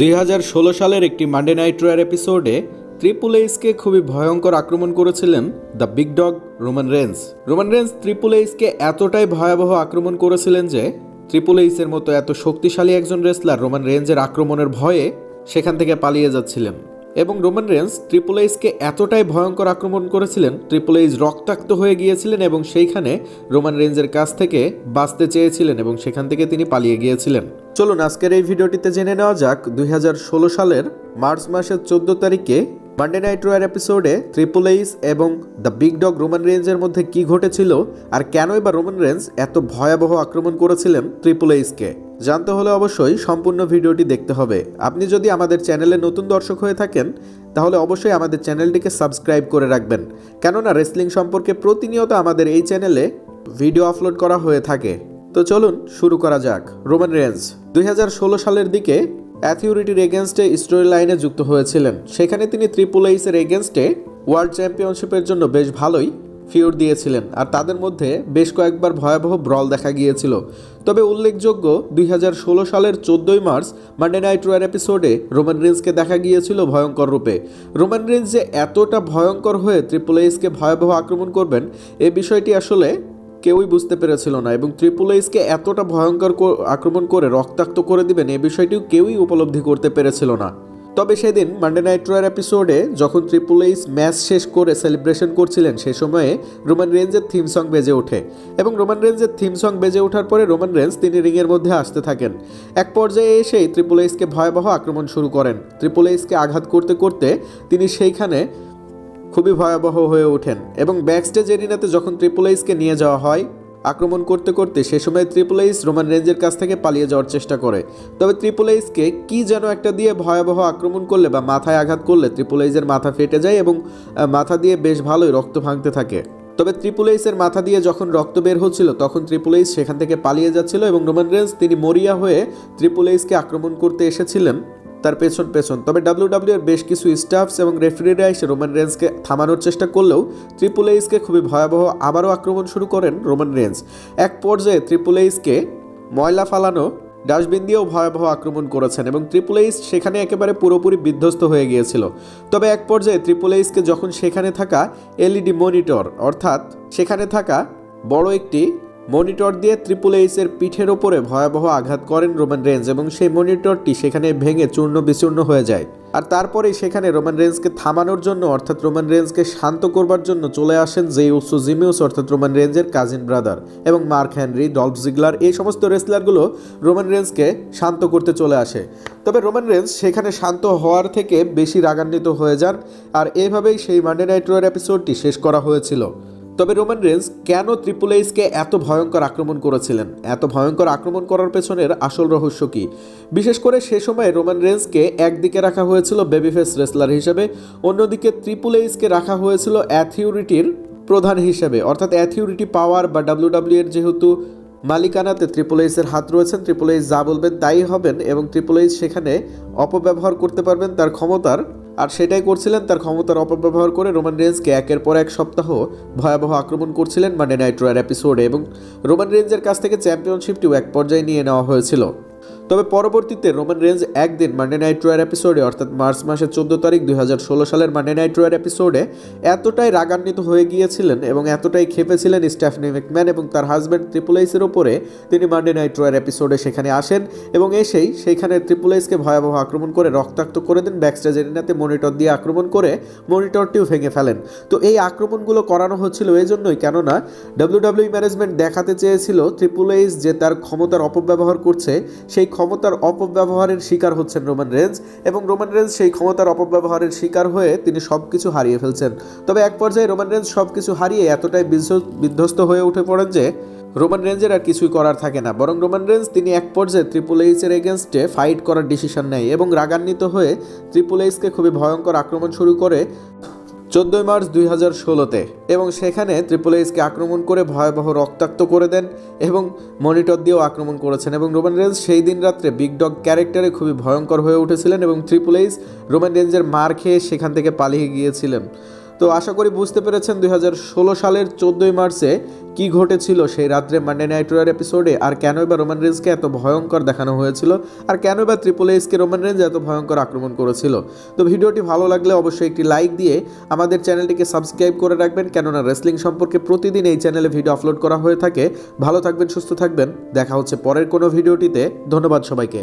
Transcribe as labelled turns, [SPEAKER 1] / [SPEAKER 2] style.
[SPEAKER 1] দুই হাজার ষোলো সালের একটি মান্ডে নাইট রয়ার এপিসোডে ত্রিপুল এইসকে খুবই ভয়ঙ্কর আক্রমণ করেছিলেন the big dog Roman Reigns Roman Reigns triple এইসকে এতটাই ভয়াবহ আক্রমণ করেছিলেন যে ত্রিপুল এইসের মতো এত শক্তিশালী একজন রেসলার রোমান রেঞ্জের আক্রমণের ভয়ে সেখান থেকে পালিয়ে যাচ্ছিলেন। এবং রোমান রেন্স ট্রিপল এইচকে এতটাই ভয়ঙ্কর আক্রমণ করেছিলেন, ট্রিপল এইচ রক্তাক্ত হয়ে গিয়েছিলেন এবং সেইখানে রোমান রেঞ্জের কাছ থেকে বাঁচতে চেয়েছিলেন এবং সেখান থেকে তিনি পালিয়ে গিয়েছিলেন। চলুন আজকের এই ভিডিওটিতে জেনে নেওয়া যাক দুই হাজার ষোলো সালের মার্চ মাসের চোদ্দ তারিখে মানডে নাইট রয়ার এপিসোডে ট্রিপল এইচ এবং দ্য বিগ ডগ রোমান রেঞ্জের মধ্যে কি ঘটেছিল আর কেনই বা রোমান রেঞ্জ এত ভয়াবহ আক্রমণ করেছিলেন ট্রিপল এইচকে জানতে হলে অবশ্যই সম্পূর্ণ ভিডিওটি দেখতে হবে। আপনি যদি আমাদের চ্যানেলে নতুন দর্শক হয়ে থাকেন, তাহলে অবশ্যই আমাদের চ্যানেলটিকে সাবস্ক্রাইব করে রাখবেন। কেননা রেসলিং সম্পর্কে প্রতিনিয়ত আমাদের এই চ্যানেলে ভিডিও আপলোড করা হয়ে থাকে। তো চলুন শুরু করা যাক। রোমান রেঞ্জ দুই হাজার ষোলো সালের দিকে অ্যাথিউরিটির এগেনস্টে স্টোরি লাইনে যুক্ত হয়েছিলেন। সেখানে তিনি ত্রিপুল এইসের এগেনস্টে ওয়ার্ল্ড চ্যাম্পিয়নশিপের জন্য বেশ ভালোই ফিউর দিয়েছিলেন আর তাদের মধ্যে বেশ কয়েকবার ভয়াবহ ব্রল দেখা গিয়েছিল। তবে উল্লেখযোগ্য, দুই হাজার ষোলো সালের চোদ্দই মার্চ মানডে নাইট রয়ার এপিসোডে রোমান রিন্সকে দেখা গিয়েছিল ভয়ঙ্কর রূপে। রোমান রিন্স যে এতটা ভয়ঙ্কর হয়ে ত্রিপুল এইসকে ভয়াবহ আক্রমণ করবেন, এ বিষয়টি আসলে কেউই বুঝতে পেরেছিল না এবং ট্রিপল এইচকে এতটা ভয়ঙ্কর আক্রমণ করে রক্তাক্ত করে দিবেন, এ বিষয়টিও কেউই উপলব্ধি করতে পেরেছিল না। তবে সেদিন মানডে নাইট রয়ার এপিসোডে যখন ট্রিপল এইচ ম্যাচ শেষ করে সেলিব্রেশন করছিলেন, সে সময়ে রোমান রেঞ্জের থিম সং বেজে ওঠে এবং রোমান রেঞ্জের থিম সং বেজে ওঠার পরে রোমান রেঞ্জ তিনি রিংয়ের মধ্যে আসতে থাকেন। এক পর্যায়ে এসেই ট্রিপল এইচকে ভয়াবহ আক্রমণ শুরু করেন। ট্রিপল এইচকে আঘাত করতে করতে তিনি সেইখানে খুবই ভয়াবহ হয়ে ওঠেন এবং ব্যাকস্টেজ এরিনাতে যখন ট্রিপল এইচকে নিয়ে যাওয়া হয়, আক্রমণ করতে করতে সে সময় ট্রিপল এইচ রোমান রেঞ্জের কাছ থেকে পালিয়ে যাওয়ার চেষ্টা করে। তবে ট্রিপল এইচকে কি যেন একটা দিয়ে ভয়াবহ আক্রমণ করলে বা মাথায় আঘাত করলে ট্রিপল এইচের মাথা ফেটে যায় এবং মাথা দিয়ে বেশ ভালোই রক্ত ভাঙতে থাকে। তবে ট্রিপল এইচের মাথা দিয়ে যখন রক্ত বের হচ্ছিল, তখন ট্রিপল এইচ সেখান থেকে পালিয়ে যাচ্ছিল এবং রোমান রেঞ্জ তিনি মরিয়া হয়ে ট্রিপল এইচকে আক্রমণ করতে এসেছিলেন। তার পেছন পেছন। তবে ডাব্লিউডাব্লিউ এর বেশ কিছু স্টাফস এবং রেফারিরা এসে রোমান রেঞ্জকে থামানোর চেষ্টা করলেও ট্রিপল এইচকে খুবই ভয়াবহ আবারও আক্রমণ শুরু করেন রোমান রেঞ্জ এক পর্যায়ে ট্রিপল এইচকে ময়লা ফালানো ডাস্টবিন দিয়েও ভয়াবহ আক্রমণ করেছেন এবং ট্রিপল এইচ সেখানে একেবারে পুরোপুরি বিধ্বস্ত হয়ে গিয়েছিল। তবে এক পর্যায়ে ট্রিপল এইচকে যখন সেখানে থাকা এলইডি মনিটর অর্থাৎ সেখানে থাকা বড় একটি মনিটর দিয়ে ট্রিপল এইচের পিঠের ওপরে ভয়াবহ আঘাত করেন রোমান রেঞ্জ এবং সেই মনিটরটি সেখানে ভেঙে চূর্ণ বিচূর্ণ হয়ে যায়। আর তারপরেই সেখানে রোমান রেঞ্জকে থামানোর জন্য, অর্থাৎ রোমান রেঞ্জকে শান্ত করবার জন্য চলে আসেন জেউসো জিমিউস, অর্থাৎ রোমান রেঞ্জের কাজিন ব্রাদার এবং মার্ক হ্যানরি ডলফ জিগলার, এই সমস্ত রেসলারগুলো রোমান রেঞ্জকে শান্ত করতে চলে আসে। তবে রোমান রেঞ্জ সেখানে শান্ত হওয়ার থেকে বেশি রাগান্বিত হয়ে যান, আর এভাবেই সেই মানডে নাইট রোয়ার এপিসোডটি শেষ করা হয়েছিল। তবে রোমান রেঞ্জ কেন ট্রিপল এইচকে এত ভয়ঙ্কর আক্রমণ করেছিলেন? এত ভয়ঙ্কর আক্রমণ করার পেছনের আসল রহস্য কি? বিশেষ করে সে সময় রোমান রেঞ্জকে একদিকে রাখা হয়েছিল বেবিফেস রেসলার হিসেবে, অন্যদিকে ট্রিপল এইচকে রাখা হয়েছিল অ্যাথিউরিটির প্রধান হিসেবে। অর্থাৎ অ্যাথিউরিটি পাওয়ার বা ডাব্লিউডাব্লিউ এর যেহেতু মালিকানাতে ট্রিপল এইচের হাত রয়েছেন ট্রিপল এইচ যা বলবেন তাই হবেন এবং ট্রিপল এইচ সেখানে অপব্যবহার করতে পারবেন তার ক্ষমতার আর সেটাই করছিলেন তার ক্ষমতার অপব্যবহার করে রোমান রেঞ্জকে একের পর এক সপ্তাহ ভয়াবহ আক্রমণ করছিলেন মানে নাইট্রোয়ার রয়ার এপিসোডে এবং রোমান রেঞ্জের কাছ থেকে চ্যাম্পিয়নশিপটিও এক পর্যায়ে নিয়ে নেওয়া হয়েছিল। তবে পরবর্তীতে রোমান রেঞ্জ একদিন মান্ডে নাইট রয়ার এপিসোডে অর্থাৎ মার্চ মাসের চোদ্দ তারিখ দুই হাজার ষোলো সালের মান্ডে নাইট রয়ার এপিসোডে এতটাই রাগান্বিত হয়ে গিয়েছিলেন এবং এতটাই খেপেছিলেন স্ট্যাফনি ম্যাকম্যান এবং তার হাজব্যান্ড ট্রিপল এইসের ওপরে তিনি মান্ডে নাইট রয়ার এপিসোডে সেখানে আসেন এবং এসেই সেইখানে ট্রিপল এইসকে ভয়াবহ আক্রমণ করে রক্তাক্ত করে দেন ব্যাকস্টেজ এরিনাতে মনিটর দিয়ে আক্রমণ করে মনিটরটিও ভেঙে ফেলেন। তো এই আক্রমণগুলো করানো হচ্ছিল এই জন্যই কেননা ডাব্লিউডাব্লিউ ম্যানেজমেন্ট দেখাতে চেয়েছিল ট্রিপল এইচ যে তার ক্ষমতার অপব্যবহার করছে, সেই ক্ষমতার অপব্যবহারের শিকার হচ্ছেন রোমান রেঞ্জ এবং রোমান রেঞ্জ সেই ক্ষমতার অপব্যবহারের শিকার হয়ে তিনি সব কিছু হারিয়ে ফেলছেন। তবে এক পর্যায়ে রোমান রেঞ্জ সব কিছু হারিয়ে এতটাই বিধ্ব- বিধ্বস্ত হয়ে উঠে পড়েন যে রোমান রেঞ্জের আর কিছুই করার থাকে না। বরং রোমান রেঞ্জ তিনি এক পর্যায়ে ট্রিপল এইচের এগেনস্টে ফাইট করার ডিসিশন নেয় এবং রাগান্বিত হয়ে ট্রিপল এইচকে খুবই ভয়ঙ্কর আক্রমণ শুরু করে চোদ্দোই মার্চ দুই হাজার ষোলোতে এবং সেখানে ত্রিপুল এইচকে আক্রমণ করে ভয়াবহ রক্তাক্ত করে দেন এবং মনিটর দিয়েও আক্রমণ করেছেন এবং রোমান রেঞ্জ সেই দিন রাত্রে বিগ ডগ ক্যারেক্টারে খুবই ভয়ঙ্কর হয়ে উঠেছিলেন এবং ত্রিপুল এইচ রোমান রেঞ্জের মার খেয়ে সেখান থেকে পালিয়ে গিয়েছিলেন। তো আশা করি বুঝতে পেরেছেন দুই হাজার ষোলো সালের চোদ্দোই মার্চে কি ঘটেছিল সেই রাত্রে মান্ডে নাইট এপিসোডে আর কেন বা রোমান রেঞ্জকে এত ভয়ঙ্কর দেখানো হয়েছিল, আর কেন বা ত্রিপল এইচকে রোমান রেঞ্জ এত ভয়ঙ্কর আক্রমণ করেছিল। তো ভিডিওটি ভালো লাগলে অবশ্যই একটি লাইক দিয়ে আমাদের চ্যানেলটিকে সাবস্ক্রাইব করে রাখবেন, কেননা রেসলিং সম্পর্কে প্রতিদিন এই চ্যানেলে ভিডিও আপলোড করা হয়ে থাকে। ভালো থাকবেন, সুস্থ থাকবেন, দেখা হচ্ছে পরের কোনো ভিডিওটিতে। ধন্যবাদ সবাইকে।